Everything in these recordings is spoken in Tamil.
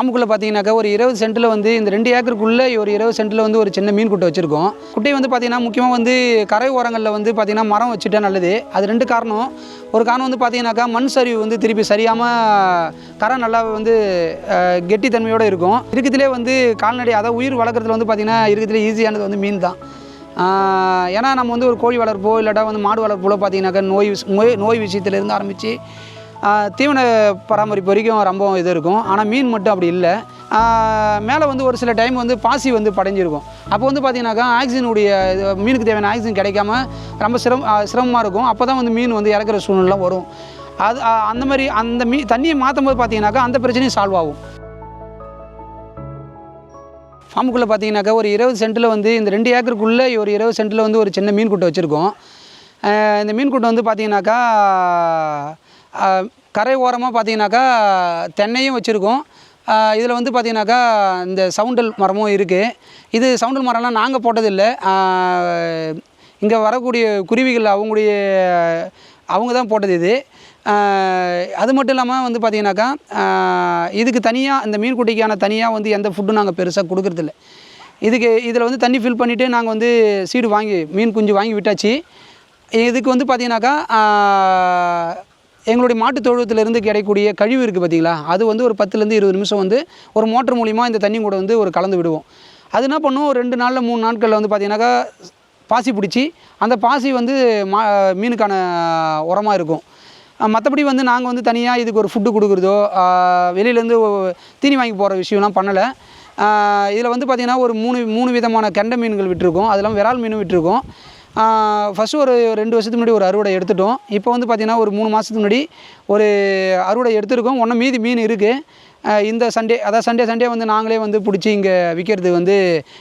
ஃபார்முக்குள்ளே பார்த்தீங்கன்னாக்கா ஒரு இருபது சென்ட்டில் வந்து இந்த ரெண்டு ஏக்கருக்குள்ளே ஒரு இருபது சென்ட்டில் வந்து ஒரு சின்ன மீன் குட்டை வச்சுருக்கோம். குட்டை வந்து பார்த்தீங்கன்னா முக்கியமாக வந்து கரை ஓரங்களில் வந்து பார்த்திங்கன்னா மரம் வச்சுட்டா நல்லது. அது ரெண்டு காரணம். ஒரு காரணம் வந்து பார்த்தீங்கன்னாக்கா மண் சரிவு வந்து திருப்பி சரியாமல் கரை நல்லா வந்து கெட்டித்தன்மையோடு இருக்கும். இருக்கிறதுலே வந்து கால்நடை அதாவது உயிர் வளர்க்குறதுல வந்து பார்த்தீங்கன்னா இருக்கிறதுலே ஈஸியானது வந்து மீன் தான். ஏன்னா நம்ம வந்து ஒரு கோழி வளர்ப்போ இல்லாட்டா வந்து மாடு வளர்ப்போ பார்த்தீங்கன்னாக்கா நோய் நோய் நோய் விஷயத்துலேருந்து ஆரம்பித்து தீவன பராமரிப்பு வரைக்கும் ரொம்ப இது இருக்கும். ஆனால் மீன் மட்டும் அப்படி இல்லை. மேலே வந்து ஒரு சில டைம் வந்து பாசி வந்து படைஞ்சிருக்கும். அப்போ வந்து பார்த்தீங்கன்னாக்கா ஆக்சிஜனுடைய மீனுக்கு தேவையான ஆக்சிஜன் கிடைக்காம ரொம்ப சிரம் சிரமமாக இருக்கும். அப்போ தான் வந்து மீன் வந்து இறக்குற சூழ்நிலாம் வரும். அது அந்த மாதிரி அந்த மீ தண்ணியை மாற்றும் போது பார்த்தீங்கன்னாக்கா அந்த பிரச்சனையும் சால்வ் ஆகும். ஃபார்முக்குள்ளே பார்த்தீங்கன்னாக்கா ஒரு இருபது சென்ட்டில் வந்து இந்த ரெண்டு ஏக்கருக்குள்ளே ஒரு இருபது சென்ட்டில் வந்து ஒரு சின்ன மீன் குட்டை வச்சுருக்கோம். இந்த மீன் குட்டை வந்து பார்த்தீங்கன்னாக்கா கரை ஓரமாக பார்த்தீங்கன்னாக்கா தென்னையும் வச்சுருக்கோம். இதில் வந்து பார்த்தீங்கன்னாக்கா இந்த சவுண்டல் மரமும் இருக்குது இது சவுண்டல் மரம்லாம் நாங்கள் போட்டதில்லை. இங்கே வரக்கூடிய குருவிகள் அவங்களுடைய அவங்க தான் போட்டது இது. அது மட்டும் இல்லாமல் வந்து பார்த்திங்கனாக்கா இதுக்கு தனியாக இந்த மீன் குட்டிக்கான தனியாக வந்து எந்த ஃபுட்டும் நாங்கள் பெருசாக கொடுக்கறதில்ல. இதுக்கு இதில் வந்து தண்ணி ஃபில் பண்ணிவிட்டு நாங்கள் வந்து சீடு வாங்கி மீன் குஞ்சு வாங்கி விட்டாச்சு. இதுக்கு வந்து பார்த்திங்கனாக்கா எங்களுடைய மாட்டு தொழுவத்திலிருந்து கிடைக்கக்கூடிய கழிவு இருக்குது பார்த்தீங்களா? அது வந்து ஒரு பத்துலேருந்து இருபது நிமிஷம் வந்து ஒரு மோட்டர் மூலிமா இந்த தண்ணி கூட வந்து ஒரு கலந்து விடுவோம். அது என்ன பண்ணும் ஒரு ரெண்டு நாளில் மூணு நாட்களில் வந்து பார்த்திங்கனாக்கா பாசி பிடிச்சி அந்த பாசி வந்து மா மீனுக்கான உரமாக இருக்கும். மற்றபடி வந்து நாங்கள் வந்து தனியாக இதுக்கு ஒரு ஃபுட்டு கொடுக்குறதோ வெளியிலேருந்து தீனி வாங்கி போகிற விஷயம்லாம் பண்ணலை. இதில் வந்து பார்த்திங்கன்னா ஒரு மூணு மூணு விதமான கெண்டை மீன்கள் விட்டுருக்கோம். அதெல்லாம் விரால் மீனும் விட்டுருக்கோம். ஃபஸ்ட்டு ஒரு ரெண்டு வருஷத்துக்கு முன்னாடி ஒரு அறுவடை எடுத்துட்டோம். இப்போ வந்து பார்த்திங்கன்னா ஒரு மூணு மாதத்துக்கு முன்னாடி ஒரு அறுவடை எடுத்திருக்கோம். ஒன்றும் மீதி மீன் இருக்குது இந்த சண்டே அதாவது சண்டே சண்டே வந்து நாங்களே வந்து பிடிச்சி இங்கே விற்கிறது வந்து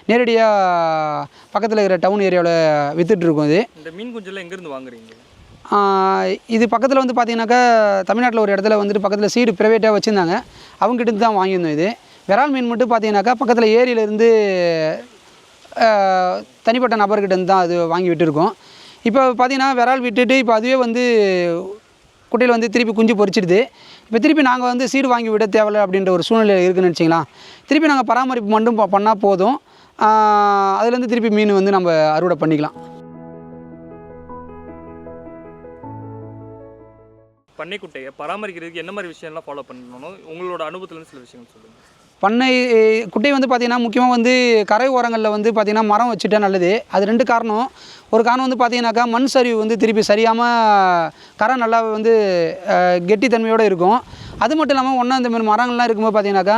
நேரடியாக பக்கத்தில் இருக்கிற டவுன் ஏரியாவில் விற்றுட்ருக்கோம் இது. இந்த மீன் குஞ்செல்லாம் எங்கேருந்து வாங்குறீங்க? இது பக்கத்தில் வந்து பார்த்தீங்கன்னாக்கா தமிழ்நாட்டில் ஒரு இடத்துல வந்துட்டு பக்கத்தில் சீடு ப்ரைவேட்டாக வச்சுருந்தாங்க. அவங்ககிட்ட தான் வாங்கியிருந்தோம் இது. விரால் மீன் மட்டும் பார்த்தீங்கன்னாக்கா பக்கத்தில் ஏரியிலேருந்து தனிப்பட்ட நபர்கிட்டேருந்து தான் அது வாங்கி விட்டுருக்கோம். இப்போ பார்த்திங்கன்னா விரால் விட்டுட்டு இப்போ அதுவே வந்து குட்டையில் வந்து திருப்பி குஞ்சு பொறிச்சிடுது இப்போ திருப்பி நாங்கள் வந்து சீடு வாங்கி விட தேவையில்லை அப்படின்ற ஒரு சூழ்நிலை இருக்குதுன்னு வச்சிங்களா திருப்பி நாங்கள் பராமரிப்பு மட்டும் பண்ணால் போதும். அதுலேருந்து திருப்பி மீன் வந்து நம்ம அறுவடை பண்ணிக்கலாம். பண்ணைக்குட்டையை பராமரிக்கிறதுக்கு என்ன மாதிரி விஷயம்லாம் ஃபாலோ பண்ணணும்? உங்களோட அனுபவத்துலேருந்து சில விஷயங்கள் சொல்லுங்கள் பண்ணை குட்டை வந்து பார்த்திங்கன்னா முக்கியமாக வந்து கரை ஓரங்களில் வந்து பார்த்திங்கன்னா மரம் வச்சுட்டா நல்லது. அது ரெண்டு காரணம். ஒரு காரணம் வந்து பார்த்திங்கனாக்கா மண் சரிவு வந்து திருப்பி சரியாமல் கரை நல்லா வந்து கெட்டித்தன்மையோடு இருக்கும். அது மட்டும் இல்லாமல் ஒன்றா இந்த மாதிரி மரங்கள்லாம் இருக்கும்போது பார்த்திங்கனாக்கா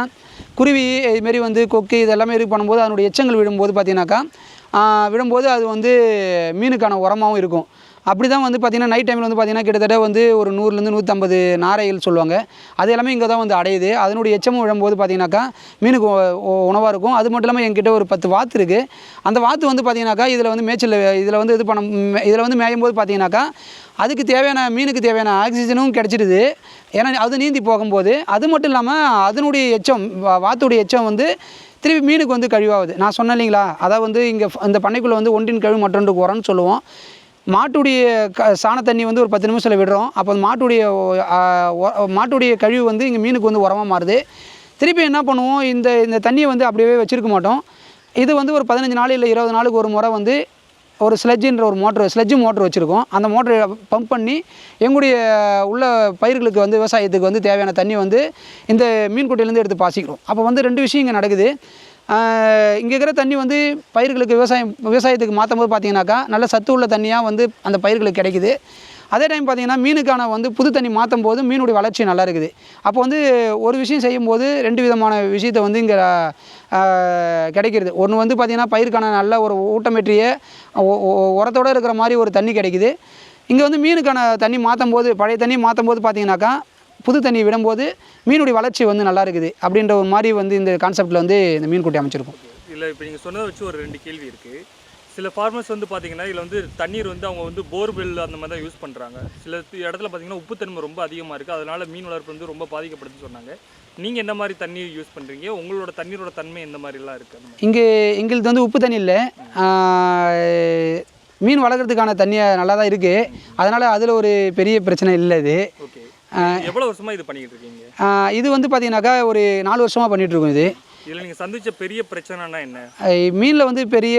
குருவி இதுமாரி வந்து கொக்கு இதெல்லாமே இது பண்ணும்போது அதனுடைய எச்சங்கள் விடும்போது பார்த்திங்கனாக்கா விடும்போது அது வந்து மீனுக்கான உரமாகவும் இருக்கும். அப்படி தான் வந்து பார்த்திங்கன்னா நைட் டைமில் வந்து பார்த்திங்கன்னா கிட்டத்தட்ட வந்து ஒரு நூறுலேருந்து நூற்றம்பது நாரைகள் சொல்லுவாங்க. அது எல்லாமே இங்கே தான் வந்து அடையுது. அதனுடைய எச்சமும் விழும்போது பார்த்திங்கனாக்கா மீனுக்கு உணவாக இருக்கும். அது மட்டும் இல்லாமல் என்கிட்ட ஒரு பத்து வாத்து இருக்குது அந்த வாத்து வந்து பார்த்திங்கனாக்கா இதில் வந்து மேய்ச்சல் இதில் வந்து இது பண்ண இதில் வந்து மேயும் போது பார்த்திங்கனாக்கா அதுக்கு தேவையான மீனுக்கு தேவையான ஆக்சிஜனும் கிடச்சிடுது. ஏன்னா அது நீந்தி போகும்போது அது மட்டும் இல்லாமல் அதனுடைய எச்சம் வாத்துடைய எச்சம் வந்து திருப்பி மீனுக்கு வந்து கழிவாகுது. நான் சொன்னேன் இல்லைங்களா? அதாவது வந்து இங்கே இந்த பண்ணைக்குள்ளே வந்து ஒன்றின் கழிவு மற்றொன்றுக்கு உரம்னு சொல்லுவோம். மாட்டுடைய க சாண தண்ணி வந்து ஒரு பத்து நிமிஷத்தில் விடுறோம். அப்போ அந்த மாட்டுடைய மாட்டுடைய கழிவு வந்து இங்கே மீனுக்கு வந்து உரமாக மாறுது. திருப்பி என்ன பண்ணுவோம்? இந்த இந்த தண்ணியை வந்து அப்படியே வச்சுருக்க மாட்டோம். இது வந்து ஒரு பதினஞ்சு நாள் இல்லை இருபது நாளுக்கு ஒரு முறை வந்து ஒரு ஸ்லெட்ஜுன்ற ஒரு மோட்ரு ஸ்லெட்ஜு மோட்ரு வச்சுருக்கோம். அந்த மோட்ரு பம்ப் பண்ணி எங்களுடைய உள்ள பயிர்களுக்கு வந்து விவசாயத்துக்கு வந்து தேவையான தண்ணி வந்து இந்த மீன்குட்டையிலேருந்து எடுத்து பாசிக்கிறோம் அப்போ வந்து ரெண்டு விஷயம் இங்கே நடக்குது. இங்கே இருக்கிற தண்ணி வந்து பயிர்களுக்கு விவசாயம் விவசாயத்துக்கு மாற்றும் போது பார்த்தீங்கன்னாக்கா நல்ல சத்து உள்ள தண்ணியாக வந்து அந்த பயிர்களுக்கு கிடைக்குது. அதே டைம் பார்த்திங்கன்னா மீனுக்கான வந்து புது தண்ணி மாற்றும் போது மீனுடைய வளர்ச்சி நல்லா இருக்குது. அப்போ வந்து ஒரு விஷயம் செய்யும்போது ரெண்டு விதமான விஷயத்தை வந்து இங்கே கிடைக்கிறது. ஒன்று வந்து பார்த்திங்கன்னா பயிருக்கான நல்ல ஒரு ஊட்டமேற்றிய உரத்தோடு இருக்கிற மாதிரி ஒரு தண்ணி கிடைக்குது. இங்கே வந்து மீனுக்கான தண்ணி மாற்றும் போது பழைய தண்ணி மாற்றும் போது பார்த்திங்கனாக்கா புது தண்ணி விடும்போது மீனுடைய வளர்ச்சி வந்து நல்லா இருக்குது அப்படின்ற ஒரு மாதிரி வந்து இந்த கான்செப்டில் வந்து இந்த மீன் குட்டி அமைச்சிருக்கோம். இல்லை இப்போ நீங்கள் சொன்னதை வச்சு ஒரு ரெண்டு கேள்வி இருக்குது சில ஃபார்மர்ஸ் வந்து பார்த்தீங்கன்னா இதில் வந்து தண்ணீர் வந்து அவங்க வந்து போர்வெல் அந்த மாதிரி தான் யூஸ் பண்ணுறாங்க சில இடத்துல பார்த்தீங்கன்னா உப்புத்தன்மை ரொம்ப அதிகமாக இருக்குது அதனால மீன் வளர்ப்பு வந்து ரொம்ப பாதிக்கப்படுதுன்னு சொன்னாங்க. நீங்கள் என்ன மாதிரி தண்ணீர் யூஸ் பண்ணுறீங்க உங்களோட தண்ணீரோட தன்மை எந்த மாதிரிலாம் இருக்குது இங்கே எங்களுது வந்து உப்பு தண்ணி இல்லை. மீன் வளர்க்குறதுக்கான தண்ணி நல்லா தான் இருக்குது அதனால் அதில் ஒரு பெரிய பிரச்சனை இல்லை இது. ஓகே. எவ்வளோ வருஷமாக இது பண்ணிக்கிட்டு இருக்கீங்க? இது வந்து பார்த்தீங்கன்னாக்கா ஒரு நாலு வருஷமாக பண்ணிகிட்ருக்கோம் இது. இதில் நீங்கள் சந்திச்ச பெரிய பிரச்சனைனா என்ன? மீனில் வந்து பெரிய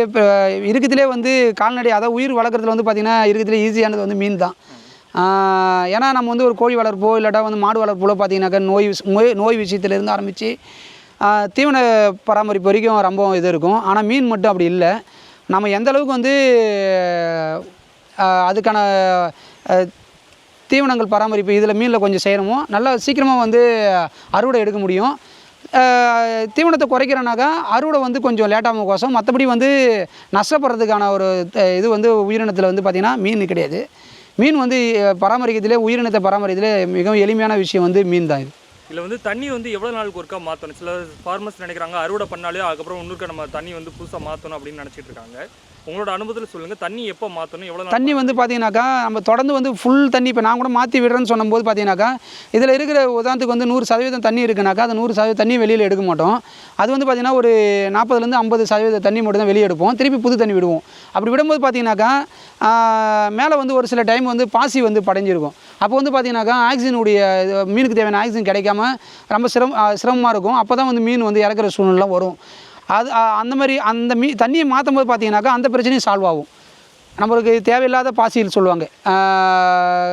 இருக்கிறதுலே வந்து கால்நடை அதாவது உயிர் வளர்க்குறதுல வந்து பார்த்திங்கன்னா இருக்கிறதுலே ஈஸியானது வந்து மீன் தான். ஏன்னா நம்ம வந்து ஒரு கோழி வளர்ப்போ இல்லாட்டா வந்து மாடு வளர்ப்போல பார்த்தீங்கன்னாக்கா நோய் நோய் நோய் விஷயத்துலேருந்து ஆரம்பித்து தீவன பராமரிப்பு வரைக்கும் ரொம்ப இது இருக்கும். ஆனால் மீன் மட்டும் அப்படி இல்லை. நம்ம எந்த அளவுக்கு வந்து அதுக்கான தீவனங்கள் பராமரிப்பு இதில் மீனில் கொஞ்சம் செய்கிறோமோ நல்லா சீக்கிரமாக வந்து அறுவடை எடுக்க முடியும். தீவனத்தை குறைக்கிறனாக்கா அறுவடை வந்து கொஞ்சம் லேட்டாகும் கோசம். மற்றபடி வந்து நஷ்டப்படுறதுக்கான ஒரு இது வந்து உயிரினத்தில் வந்து பார்த்திங்கன்னா மீன் கிடையாது. மீன் வந்து பராமரிக்கிறதுலே உயிரினத்தை பராமரிக்கிறதுலே மிகவும் எளிமையான விஷயம் வந்து மீன் தான் இது. இதில் வந்து தண்ணி வந்து எவ்வளோ நாளுக்கு ஒருக்கா மாற்றணும் சில ஃபார்மர்ஸ் நினைக்கிறாங்க அறுவடை பண்ணாலே அதுக்கப்புறம் இன்னொருக்கா நம்ம தண்ணி வந்து புதுசாக மாற்றணும் அப்படின்னு நினச்சிட்டு இருக்காங்க. உங்களோட அனுபவத்தில் சொல்லுங்கள் தண்ணி எப்போ மாற்றணும் எவ்வளோ தண்ணி வந்து பார்த்தீங்கன்னாக்கா நம்ம தொடர்ந்து வந்து ஃபுல் தண்ணி இப்போ நான் கூட மாற்றி விடுறேன்னு சொன்னபோது பார்த்தீங்கன்னாக்கா இதில் இருக்கிற உதாரணத்துக்கு வந்து நூறு சதவீதம் தண்ணி இருக்குனாக்கா அந்த நூறு சதவீதம் தண்ணி வெளியில் எடுக்க மாட்டோம். அது வந்து பார்த்திங்கன்னா ஒரு நாற்பதுலேருந்து ஐம்பது சதவீத தண்ணி மட்டும் தான் வெளியே எடுப்போம். திருப்பி புது தண்ணி விடுவோம். அப்படி விடும்போது பார்த்தீங்கன்னாக்கா மேலே வந்து ஒரு சில டைம் வந்து பாசி வந்து படைஞ்சிருக்கும். அப்போ வந்து பார்த்தீங்கன்னாக்கா ஆக்சிஜனுடைய மீனுக்கு தேவையான ஆக்சிஜன் கிடைக்காம ரொம்ப சிரம் சிரமமாக இருக்கும். அப்போ தான் வந்து மீன் வந்து இறக்குற சூழ்நிலை வரும். அது அந்த மாதிரி அந்த மீ தண்ணியை மாற்றும் போது பார்த்தீங்கன்னாக்கா அந்த பிரச்சனையும் சால்வ் ஆகும். நம்மளுக்கு தேவையில்லாத பாசியில் சொல்லுவாங்க.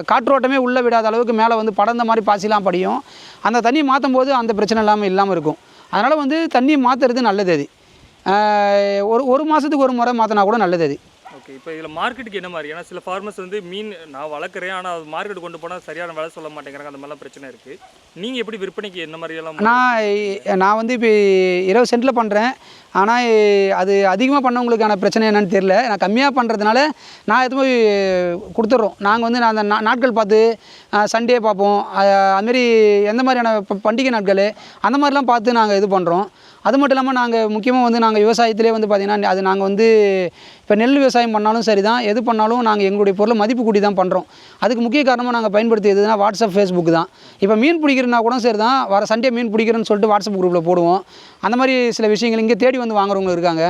காற்றோட்டமே உள்ளே விடாத அளவுக்கு மேலே வந்து படர்ந்த மாதிரி பாசிலாம் படியும். அந்த தண்ணி மாற்றும் போது அந்த பிரச்சனை இல்லாமல் இல்லாமல் இருக்கும். அதனால் வந்து தண்ணியை மாற்றுறது நல்லது அது. ஒரு ஒரு மாதத்துக்கு ஒரு முறை மாற்றினா கூட நல்லது அது. ஓகே இப்போ இதில் மார்க்கெட்டுக்கு என்ன மாதிரி? ஏன்னா சில ஃபார்மர்ஸ் வந்து மீன் நான் வளர்க்குறேன் ஆனால் அது மார்க்கெட் கொண்டு போனால் சரியான வேலை சொல்ல மாட்டேங்கிறாங்க. அந்த மாதிரிலாம் பிரச்சனை இருக்குது நீங்கள் எப்படி விற்பனைக்கு என்ன மாதிரியெல்லாம் நான் நான் வந்து இப்போ இருபது சென்ட்டில் பண்ணுறேன் ஆனால் அது அதிகமாக பண்ணவங்களுக்கான பிரச்சனை என்னென்னு தெரில நான் கம்மியாக பண்ணுறதுனால நான் எதுவும் போய் கொடுத்துட்றோம் நாங்கள் வந்து நான் அந்த நா- நாட்கள் பார்த்து சண்டே பார்ப்போம். அதுமாரி எந்த மாதிரியான பண்டிகை நாட்கள் அந்த மாதிரிலாம் பார்த்து நாங்கள் இது பண்ணுறோம் அது மட்டும் இல்லாமல் நாங்கள் முக்கியமாக வந்து நாங்கள் விவசாயத்திலே வந்து பார்த்திங்கன்னா அது நாங்கள் வந்து இப்போ நெல் விவசாயம் பண்ணாலும் சரி தான் எது பண்ணாலும் நாங்கள் எங்களுடைய பொருளை மதிப்பு கூட்டி தான் பண்ணுறோம் அதுக்கு முக்கிய காரணமாக நாங்கள் பயன்படுத்தி எதுனா வாட்ஸ்அப் ஃபேஸ்புக் தான். இப்போ மீன் பிடிக்கிறனா கூட சரி தான் வர சண்டே மீன் பிடிக்கிறேன்னு சொல்லிட்டு வாட்ஸ்அப் குரூப்பில் போடுவோம். அந்த மாதிரி சில விஷயங்கள் இங்கே தேடி வந்து வாங்குறவங்க இருக்காங்க.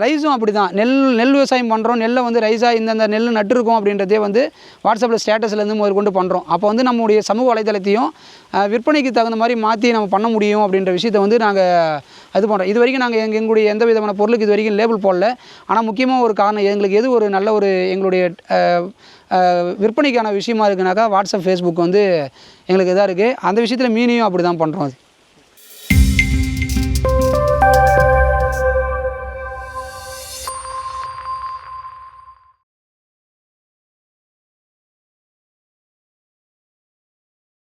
ரைஸும் அப்படி தான் நெல் நெல் விவசாயம் பண்ணுறோம் நெல்லை வந்து ரைஸாக இந்தந்த நெல் நட்டுருக்கோம் அப்படின்றதே வந்து வாட்ஸ்அப்பில் ஸ்டேட்டஸ்லேருந்து முதல் கொண்டு பண்ணுறோம் அப்போ வந்து நம்முடைய சமூக வலைதளத்தையும் விற்பனைக்கு தகுந்த மாதிரி மாற்றி நம்ம பண்ண முடியும் அப்படின்ற விஷயத்த வந்து நாங்கள் இது பண்ணுறோம் இது வரைக்கும் நாங்கள் எங்கள் எங்களுடைய எந்த விதமான பொருளுக்கு இது வரைக்கும் லேபிள் போடல. ஆனால் முக்கியமாக ஒரு காரணம் எங்களுக்கு எது ஒரு நல்ல ஒரு எங்களுடைய விற்பனைக்கான விஷயமா இருக்குனாக்கா வாட்ஸ்அப் ஃபேஸ்புக் வந்து எங்களுக்கு இதாக இருக்குது அந்த விஷயத்தில் மீனையும் அப்படி தான் பண்ணுறோம் அது